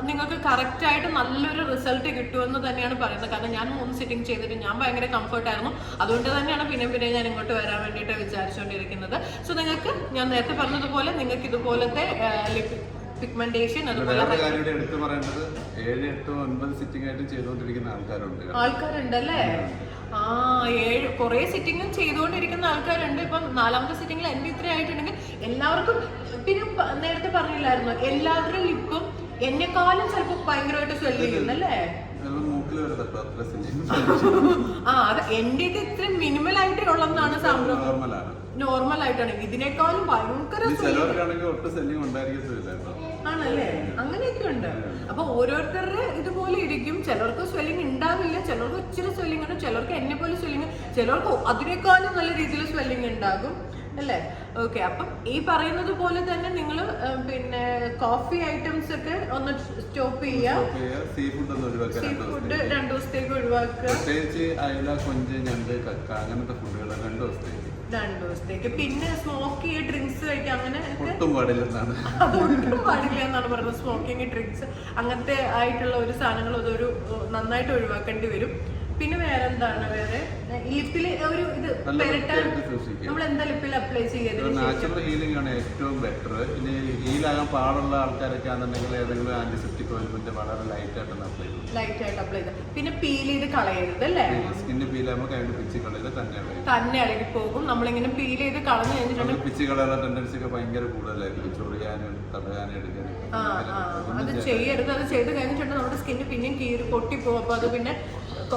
നിങ്ങൾക്ക് കറക്റ്റ് ആയിട്ട് നല്ലൊരു റിസൾട്ട് കിട്ടുമെന്ന് തന്നെയാണ് പറയുന്നത്. കാരണം ഞാൻ മൂന്ന് സിറ്റിംഗ് ചെയ്തിട്ട് ഞാൻ ഭയങ്കര കംഫർട്ടായിരുന്നു അതുകൊണ്ട് തന്നെയാണ് പിന്നെ പിന്നെ ഞാൻ ഇങ്ങോട്ട് വരാൻ വേണ്ടിയിട്ട് വിചാരിച്ചുകൊണ്ടിരിക്കുന്നത്. സോ നിങ്ങൾക്ക് ഞാൻ നേരത്തെ പറഞ്ഞതുപോലെ നിങ്ങൾക്ക് ഇതുപോലത്തെ പിഗ്മെന്റേഷൻ അതുപോലെ എടുത്തു പറയേണ്ടത് ഏഴ് എട്ട് ഒൻപത് സിറ്റിംഗ് ആയിട്ട് ചെയ്തുകൊണ്ടിരിക്കുന്ന ആൾക്കാരുണ്ട് ആൾക്കാരുണ്ടല്ലേ? ആ ഏഴ് കുറെ സിറ്റിങ്ങും ചെയ്തുകൊണ്ടിരിക്കുന്ന ആൾക്കാരുണ്ട്. ഇപ്പം നാലാമത്തെ സിറ്റിംഗിൽ എന്റെ ഇത്ര ആയിട്ടുണ്ടെങ്കിൽ എല്ലാവർക്കും പിന്നെ നേരത്തെ പറഞ്ഞില്ലായിരുന്നു? എല്ലാവരുടെ ലിപ്പും എന്നെക്കാളും ചിലപ്പോ ഭയങ്കരമായിട്ട് സ്വെല്ല് ചെയ്യുന്നല്ലേ? സിറ്റിംഗ് [LAUGHS] ആ അത് എന്റെ ഇത്ര മിനിമൽ ആയിട്ട് ഉള്ളതാണ് സംഭവം നോർമൽ ആയിട്ടാണ് ഇതിനേക്കാളും ഭയങ്കര ആണല്ലേ? അങ്ങനെയൊക്കെ ഉണ്ട്. അപ്പൊ ഓരോരുത്തരുടെ ഇതുപോലെ ഇരിക്കും. ചിലർക്ക് സ്വെല്ലിംഗ് ഉണ്ടാവില്ല. ചിലർക്ക് ഇച്ചിരി സ്വെല്ലിംഗ് ഉണ്ട്. ചിലർക്ക് എന്നെ പോലെ സ്വെല്ലിംഗ് ചിലർക്ക് അതിനേക്കാളും നല്ല രീതിയിൽ സ്വെല്ലിംഗ് ഉണ്ടാകും. അല്ലേ? ഓക്കെ അപ്പം ഈ പറയുന്നത് പോലെ തന്നെ നിങ്ങൾ പിന്നെ കോഫി ഐറ്റംസ് ഒക്കെ ഒന്ന് സ്റ്റോപ്പ് ചെയ്യുക സീ ഫുഡ് ഒന്ന് ഒഴിവാക്കുക സീ രണ്ട് ഫുഡ് ദിവസത്തേക്ക്. രണ്ടു ദിവസത്തേക്ക് ഒഴിവാക്കുക. പ്രത്യേകിച്ച് അയല കൊഞ്ച് ഞണ്ട് കക്ക അങ്ങനത്തെ ഫുഡുകൾ രണ്ട് ദിവസത്തേക്ക്. രണ്ടു ദിവസത്തേക്ക്. പിന്നെ സ്മോക്ക് ഡ്രിങ്ക്സ് കഴിക്കുക അങ്ങനെ ഒട്ടും പാടില്ലെന്നാണ്. അതൊട്ടും പാടില്ല എന്നാണ് പറയുന്നത് സ്മോക്കിംഗ് ഡ്രിങ്ക്സ് അങ്ങനത്തെ ആയിട്ടുള്ള ഒരു സാധനങ്ങൾ അതൊരു നന്നായിട്ട് ഒഴിവാക്കേണ്ടി വരും. പിന്നെ വേറെ? എന്താണ് വേറെ ലിപ്പിൽ ഒരു ഇത് പെരട്ടാൻ നമ്മൾ എന്താ ലിപ്പിൽ അപ്ലൈ ചെയ്യുന്നത് നാച്ചുറൽ ഹീലിംഗ് ആണ് ഏറ്റവും ബെറ്റർ ഇനി ഹീലാകാൻ പാടുള്ള ആൾക്കാരൊക്കെ ആണെന്നുണ്ടെങ്കിൽ ഏതെങ്കിലും ആന്റിസെപ്റ്റിക് ഓയിൽമെന്റ് വളരെ ലൈറ്റ് ആയിട്ട് അപ്ലൈ ചെയ്യുന്നത് ലൈറ്റ് ആയിട്ട് അപ്ലൈ ചെയ്ത് പിന്നെ പീൽ ചെയ്ത് കളയരുത് അല്ലേ? സ്കിന്ന് പീൽ ആകുമ്പോൾ കഴിഞ്ഞ പിച്ചി കളയിൽ തന്നെ തന്നെ ഇളകി പോകും. നമ്മളിങ്ങനെ പീൽ ചെയ്ത് കളഞ്ഞു കഴിഞ്ഞിട്ടുണ്ടെങ്കിൽ പിച്ച് കളയുള്ള ടെൻഡൻസി ഒക്കെ ഭയങ്കര കൂടുതലായിരിക്കും. ചൊറിയാനും തടയാനും എടുക്കാനും അത് ചെയ്യരുത്. അത് ചെയ്ത് കഴിഞ്ഞിട്ടുണ്ടെങ്കിൽ നമ്മുടെ സ്കിന്ന് പിന്നെയും കീറി പൊട്ടിപ്പോകും. അപ്പോൾ അത് പിന്നെ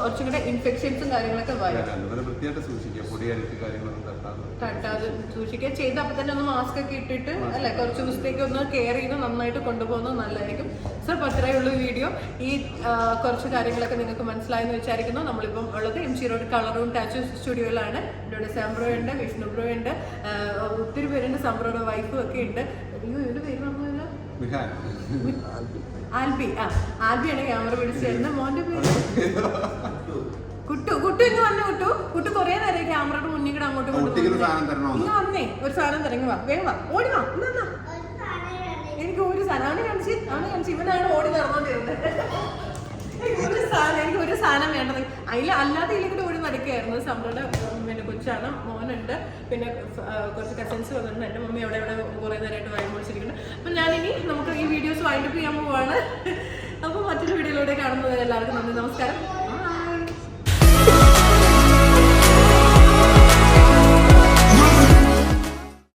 കുറച്ചും കൂടെ ഇൻഫെക്ഷൻസും കാര്യങ്ങളൊക്കെ വരും. അതുപോലെ വൃത്തിയായിട്ട് സൂക്ഷിക്കുക. പൊടി അഴുക്ക് കാര്യങ്ങളൊന്നും തട്ടാതെ തട്ടാതെ സൂക്ഷിക്കുക. ചെയ്ത് അപ്പൊ തന്നെ ഒന്ന് മാസ്ക് ഒക്കെ ഇട്ടിട്ട് അല്ലെ കുറച്ച് ദിവസത്തേക്ക് ഒന്ന് കെയർ ചെയ്ത് നന്നായിട്ട് കൊണ്ടുപോകുന്നത് നല്ലതായിരിക്കും. സോ അപ്പോൾ അത്രയേ ഉള്ളൂ വീഡിയോ ഈ കുറച്ച് കാര്യങ്ങളൊക്കെ നിങ്ങൾക്ക് മനസ്സിലായെന്ന് വിചാരിക്കുന്നു. നമ്മളിപ്പം ഉള്ളത് എം സി റോഡ് കളറും ടാച്ചു സ്റ്റുഡിയോയിലാണ് ഇവിടെ സാംബ്രോ ഉണ്ട് വിഷ്ണുബ്രോ ഉണ്ട് ഒത്തിരി പേരുണ്ട്. സാംബ്രോയുടെ വൈഫും ഒക്കെ ഉണ്ട്. അയ്യോ ഇവരുടെ പേര് വിഹാൻ ആൽബി ആ ആൽബിയാണ് ക്യാമറ പിടിച്ച് തരുന്നത് മോന്റെ പേര്? കുട്ടു കുട്ടു ഇങ്ങ് വന്നു കുട്ടു. കുട്ടു കുറേ നേരം ക്യാമറയുടെ മുന്നിൽ കൂടെ അങ്ങോട്ടും ഇങ്ങ് വന്നേ ഒരു സാധനം തിരങ്ങി വാ വേഗം വാ ഓടി വാ ഇന്ന്. എനിക്ക് ഒരു സാധനം അവനെ കാണിച്ച് അവനെ കാണിച്ച്. ഇവനാണ് ഓടി നടന്നോണ്ടിരുന്നത്. ഒരു സാധനം എനിക്ക് ഒരു സാധനം വേണ്ടത്. അതിൽ അല്ലാതെ ഇതിലൂടെ ഓടി നടക്കുകയായിരുന്നു. സമ്മറുടെ പിന്നെ കൊച്ചാണ് മോനുണ്ട്. പിന്നെ കുറച്ച് കസിൻസ് വന്നിട്ടുണ്ട്. എന്റെ മമ്മി അവിടെ ഇവിടെ കുറേ നേരമായിട്ട് വായി മുടിച്ചിരിക്കുന്നുണ്ട് അപ്പം ഞാനിനി നമുക്ക് ഈ വീഡിയോസ് വൈൻഡപ്പ് ചെയ്യാൻ പോവാണ്. [LAUGHS] അപ്പോൾ മറ്റൊരു വീഡിയോയിലൂടെ കാണുന്നത് എല്ലാവർക്കും നന്ദി നമസ്കാരം.